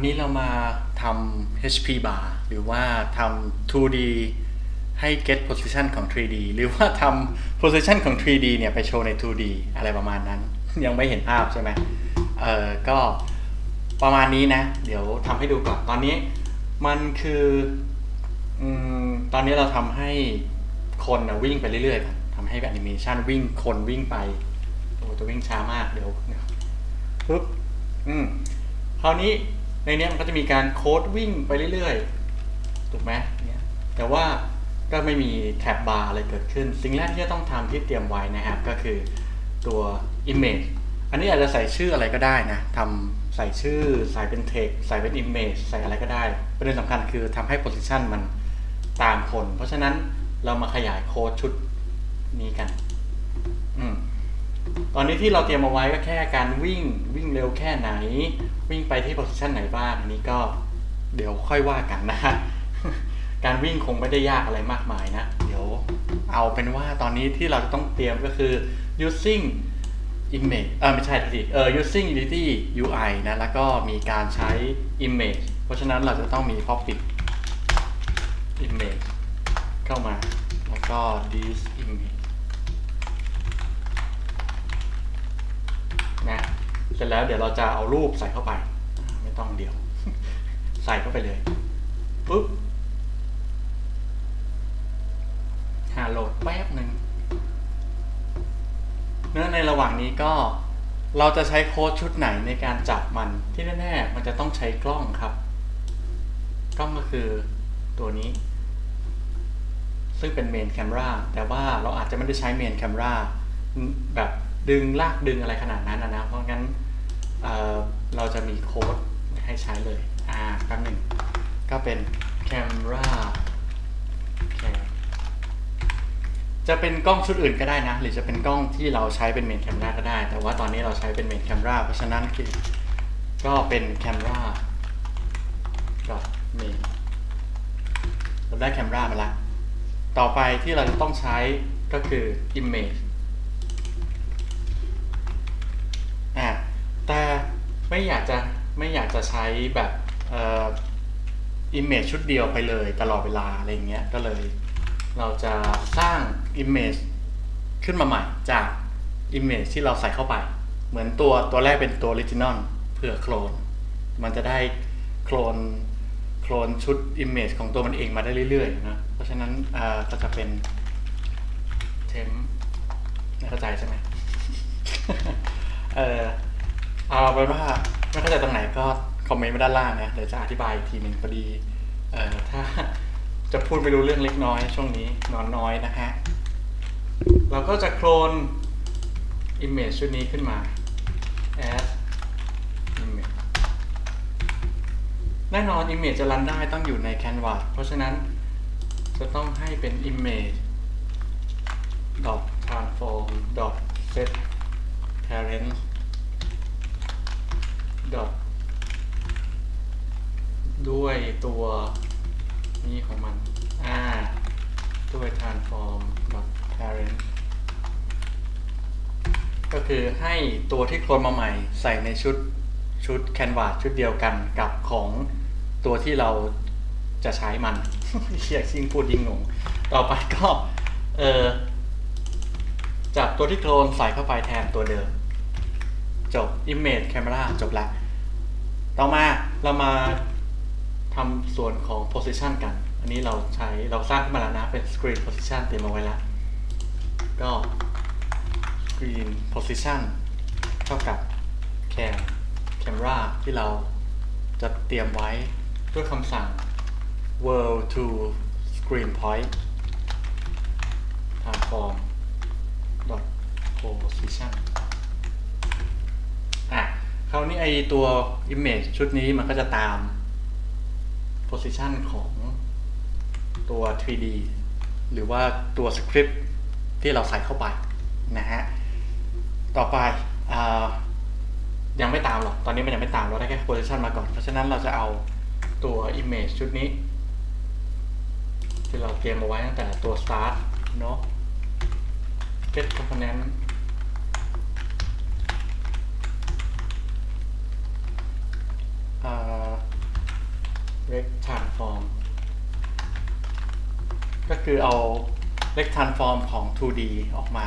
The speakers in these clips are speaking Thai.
วันนี้เรามาทำ HP bar หรือว่าทำ 2D ให้ get position ของ 3D หรือว่าทำ position ของ 3D เนี่ยไปโชว์ใน 2D อะไรประมาณนั้น ยังไม่เห็นภาพใช่ไหมเออก็ประมาณนี้นะ เดี๋ยวทำให้ดูก่อน ตอนนี้มันคืออตอนนี้เราทำให้คนนะวิ่งไปเรื่อยๆทำให้แอนิเมชันวิ่งคนวิ่งไปโอ้จะวิ่งช้ามากเดี๋ยวเดี๋ยวปึ๊บอืมคราวนี้ ในนี้มันก็จะมีการโค้ดวิ่งไปเรื่อยๆ ถูกไหมเนี่ยแต่ว่าก็ไม่มีแท็บบาร์อะไรเกิดขึ้น สิ่งแรกที่จะต้องทำที่เตรียมไว้นะครับ ก็คือตัว image อันนี้อาจจะใส่ชื่ออะไรก็ได้นะทำใส่ชื่อ ใส่เป็น text ใส่เป็น image ใส่อะไรก็ได้ประเด็นสำคัญคือทำให้ position มันตามคน เพราะฉะนั้นเรามาขยายโค้ดชุดนี้กัน ตอนนี้ที่เราเตรียมเอาไว้ก็แค่การวิ่งวิ่งเร็วแค่ไหน วิ่งไปที่โพสิชันไหนบ้างอันนี้ก็เดี๋ยวค่อยว่ากันนะ การวิ่งคงไม่ได้ยากอะไรมากมายนะ เดี๋ยวเอาเป็นว่าตอนนี้ที่เราจะต้องเตรียมก็คือ using image เออไม่ใช่ทีเออ using unity UI นะ แล้วก็มีการใช้ image เพราะฉะนั้นเราจะต้องมี public image เข้ามา แล้วก็ this image นะเสร็จแล้วเดี๋ยวเราจะเอารูปใส่เข้าไป ไม่ต้องเดี๋ยว ใส่เข้าไปเลยปุ๊บหาโหลดแป๊บหนึ่งเนื้อในระหว่างนี้ก็เราจะใช้โค้ดชุดไหนในการจับมันที่แน่ๆมันจะต้องใช้กล้องครับ กล้องก็คือตัวนี้ ซึ่งเป็นเมนแคม r a แต่ว่าเราอาจจะไม่ได้ใช้เมนแคม r a แบบดึงลากดึงอะไรขนาดนั้นนะนะเพราะงั้น เเราจะมีโค้ดให้ใช้เลย อ่าแป๊บหนึ่ง ก็เป็น camera cam จะเป็นกล้องชุดอื่นก็ได้นะ หรือจะเป็นกล้องที่เราใช้เป็นเมนแคม r a ก็ได้ แต่ว่าตอนนี้เราใช้เป็นเมนแคม r a เพราะฉะนั้นคือก็เป็น camera main เราได้แคม r a มาแล้ว ต่อไปที่เราจะต้องใช้ก็คือ image อะแต่ ไม่อยากจะไม่อยากจะใช้แบบเอ่อ image ชุดเดียวไปเลยตลอดเวลาอะไรอย่างเงี้ยก็เลยเราจะสร้าง image ขึ้นมาใหม่จาก image ที่เราใส่เข้าไป เหมือนตัวตัวแรกเป็นตัว original เพื่อโคลน มันจะได้โคลนโคลนชุด image ของตัวมันเองมาได้เรื่อยๆนะเพราะฉะนั้นอ่าก็จะเป็น temp ไม่เข้าใจใช่ไหมเออ เอาเป็นว่าไม่เข้าใจตรงไหนก็คอมเมนต์มาด้านล่างนะเดี๋ยวจะอธิบายอีกทีหนึ่งพอดีเอ่อถ้าจะพูดไม่รู้เรื่องเล็กน้อยช่วงนี้นอนน้อยนะฮะเราก็จะโคลน image ชุดนี้ขึ้นมา add image แน่นอน image จะรันได้ต้องอยู่ใน canvas เพราะฉะนั้นจะต้องให้เป็น image dot transform dot set parent dot ด้วยตัวนี้ของมัน อ่า ด้วย transform dot parent ก็คือให้ตัวที่โคลนมาใหม่ใส่ในชุดชุด canvas ชุดเดียวกันกับของตัวที่เราจะใช้มันเชียยิ่งพูดยิ่งงง ต่อไปก็ เออจับตัวที่โคลนใส่เข้าไปแทนตัวเดิม จบ image camera จบละ ต่อมาเรามาทำส่วนของ position กัน อันนี้เราใช้เราสร้างขึ้นมาแล้วนะ เป็น screen position เตรียมเอาไว้แล้ว ก็ screen position เท่ากับ cam camera ที่เราจะเตรียมไว้ด้วยคำสั่ง world to screen point transform dot position คราวนี้ไอตัว image ชุดนี้มันก็จะตาม position ของตัว 3D หรือว่าตัวสคริปต์ที่เราใส่เข้าไปนะฮะ ต่อไปอยังไม่ตามหรอก ตอนนี้มันยังไม่ตามเราได้แค่ position มาก่อน เพราะฉะนั้นเราจะเอาตัว image ชุดนี้ ที่เราเตรียมเอาไว้ตั้งแต่ตัว start เนาะ get component อ่า rect transform ก็คือเอา rect transform ของ 2D ออกมา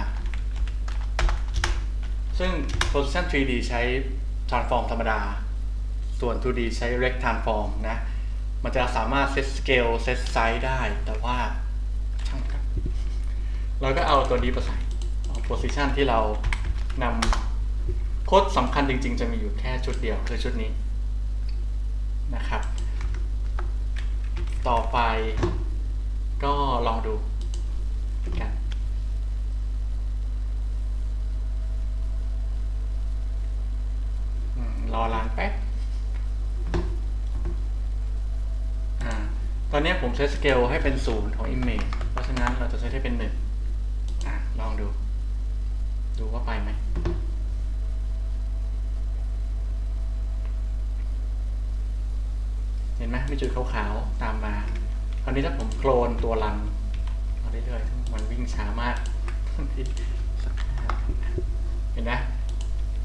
ซึ่ง position 3D ใช้ transform ธรรมดา ส่วน 2D ใช้ rect transform นะ มันจะสามารถ set scale set size ได้ แต่ว่าช่างครับเราก็เอาตัวนี้มาใส่เอา position ที่เรานำโค้ดสำคัญจริง ๆ จะมีอยู่แค่ชุดเดียวคือชุดนี้นะครับ ต่อไป ก็ลองดูกันรอร้านแป๊บอ่าตอนนี้ผมเซตสเกลให้เป็นศูนย์ของ image เพราะฉะนั้นเราจะเซตให้เป็นหนึ่งอ่าลองดู ดูว่าไปไหม เห็นไห มีจุดขาวๆตามมา คราวนี้ถ้าผมโคลนตัวรันเอาเรื่อยๆมันวิ่งช้ามากเห็นไหม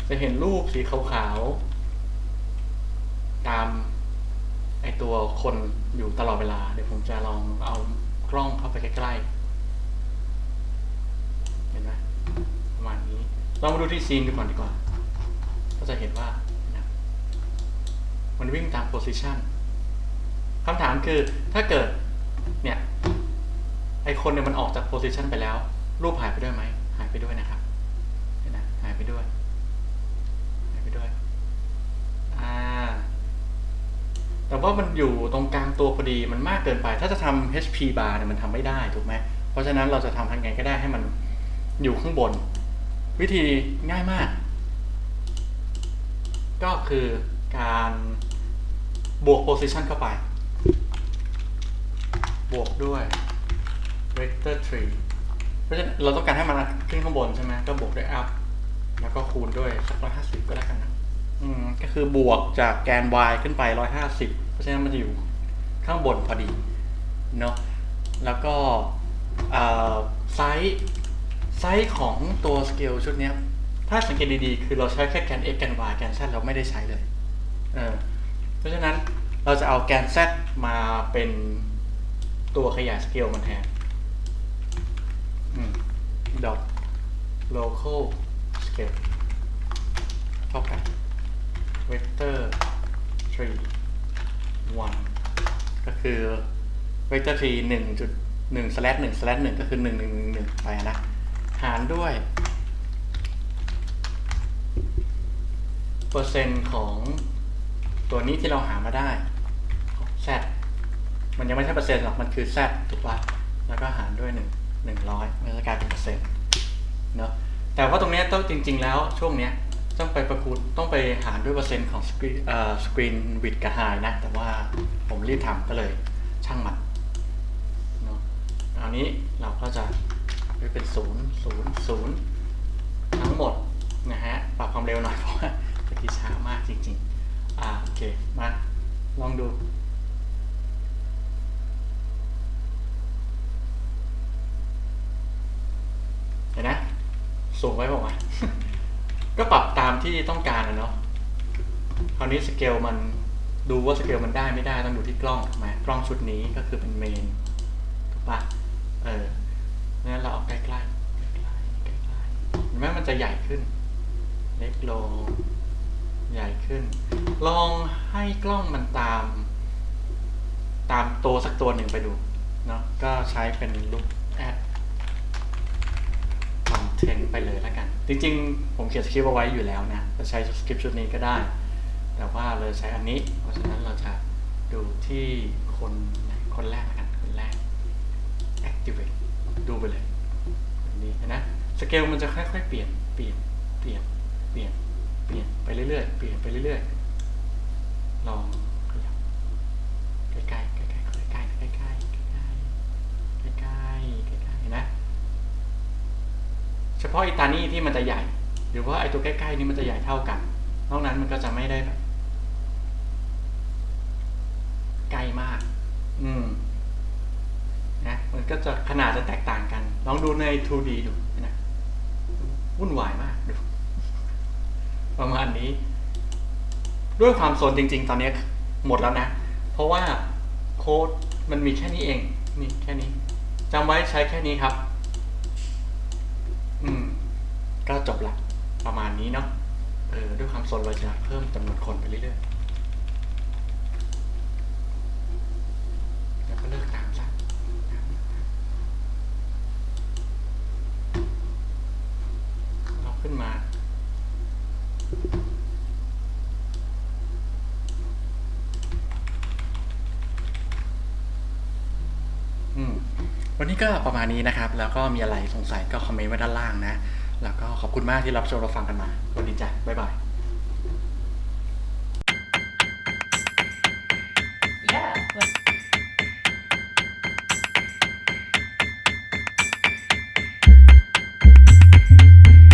จะเห็นรูปสีขาวๆตามไอตัวคนอยู่ตลอดเวลา เดี๋ยวผมจะลองเอากล้องเข้าไปใกล้ๆ เห็นไหมประมาณนี้ ลองมาดูที่ซีนดูก่อนดีกว่า ก็จะเห็นว่า มันวิ่งตามโพซิชัน คำถามคือถ้าเกิดเนี่ยไอคนเนี่ยมันออกจากโพซิชันไปแล้ว รูปหายไปด้วยไหมหายไปด้วยนะครับเห็นะหายไปด้วยหายไปด้วยอ่าแต่ว่ามันอยู่ตรงกลางตัวพอดีมันมากเกินไป ถ้าจะทำ HP bar เนี่ยมันทำไม่ได้ถูกไหมเพราะฉะนั้นเราจะทำยังไงก็ได้ให้มันอยู่ข้างบน วิธีง่ายมาก ก็คือการบวก position เข้าไป บวกด้วย vector tree เพราะฉะนั้นเราต้องการให้มันขึ้นข้างบนใช่ไหมก็บวกด้วย up แล้วก็คูณด้วยสักร้อยห้าสิบก็แล้วกันนะอืมก็คือบวกจากแกน y ขึ้นไปร้อยห้าสิบเพราะฉะนั้นมันจะอยู่ข้างบนพอดีเนาะแล้วก็ไซส์ไซส์ของตัวสเกลชุดนี้ถ้าสังเกตดีๆ คือเราใช้แค่แกน x แกน y แกน z เราไม่ได้ใช้เลยเออเพราะฉะนั้นเราจะเอาแกน z มาเป็น ตัวขยายสเกลมันแทนอืม dot local scale เท่ากัน vector 3 1ก็คือ vector 3 1จุด1 slash 1 slash 1ก็คือ 1 1 1 1 ไปนะ หารด้วย เปอร์เซ็นต์ของตัวนี้ที่เราหามาได้ z มันยังไม่ใช่เปอร์เซ็นต์หรอก มันคือ z ถูกป่ะแล้วก็หารด้วย1 100มันจะกลายเป็นเปอร์เซ็นต์เนาะแต่ว่าตรงนี้ต้องจริง ๆ แล้วช่วงเนี้ยต้องไปประคูณต้องไปหารด้วยเปอร์เซ็นต์ของสกรีนเอ่อสกรีนวิดกับไฮนะ แต่ว่าผมรีบทำก็เลยช่างมันเนาะอันนี้เราก็จะไปเป็นศูนย์ศูนย์ศูนย์ทั้งหมดนะฮะ ปรับความเร็วหน่อยเพราะว่าตะกี้ช้ามากจริงๆ อ่าโอเค มาลองดู เห็นนะ สูงไว้บอกว่า ก็ปรับตามที่ต้องการนะเนาะคราวนี้สเกลมันดูว่าสเกลมันได้ไม่ได้ต้องดูที่กล้องถูกไหมกล้องชุดนี้ก็คือเป็นเมนถูกปะเอองั้นเราเอาใกล้ๆใกล้ๆใกล้ๆเห็นไหมมันจะใหญ่ขึ้นเล็กลงใหญ่ขึ้น ลองให้กล้องมันตาม ตามตัวสักตัวหนึ่งไปดูเนาะก็ใช้เป็นลูกแอดคอนเทนต์ไปเลยแล้วกัน จริงๆ ผมเขียนสคริปต์เอาไว้อยู่แล้วนะจะใช้สคริปต์ชุดนี้ก็ได้ แต่ว่าเราใช้อันนี้ เพราะฉะนั้นเราจะดูที่คนคนแรกแล้วกันคนแรก activate ดูไปเลยแบบนี้เห็นนะสเกลมันจะค่อยๆเปลี่ยนเปลี่ยนเปลี่ยนเปลี่ยนเปลี่ยนไปเรื่อยๆเปลี่ยนไปเรื่อยๆลองาะอีตานี่ที่มันจะใหญ่ หรือว่าไอตัวใกล้ๆนี่มันจะใหญ่เท่ากัน นอกนั้นมันก็จะไม่ได้แบบใกล้มาก อืมนะมันก็จะขนาดจะแตกต่างกัน ลองดูใน 2D ดูนะวุ่นวายมากดู ประมาณนี้ ด้วยความโซนจริง ๆ ตอนนี้หมดแล้วนะ เพราะว่าโค้ดมันมีแค่นี้เอง นี่แค่นี้จำไว้ใช้แค่นี้ครับ อืม ก็จบละประมาณนี้เนาะเออด้วยความสนเราจะเพิ่มจำนวนคนไปเรื่อยๆแล้วก็เลิกตามซะเราขึ้นมาอืมวันนี้ก็ประมาณนี้นะครับ แล้วก็มีอะไรสงสัยก็คอมเมนต์ไว้ด้านล่างนะ แล้วก็ขอบคุณมากที่รับชมรับฟังกันมาสวัสดีจ้ะบ๊ายบาย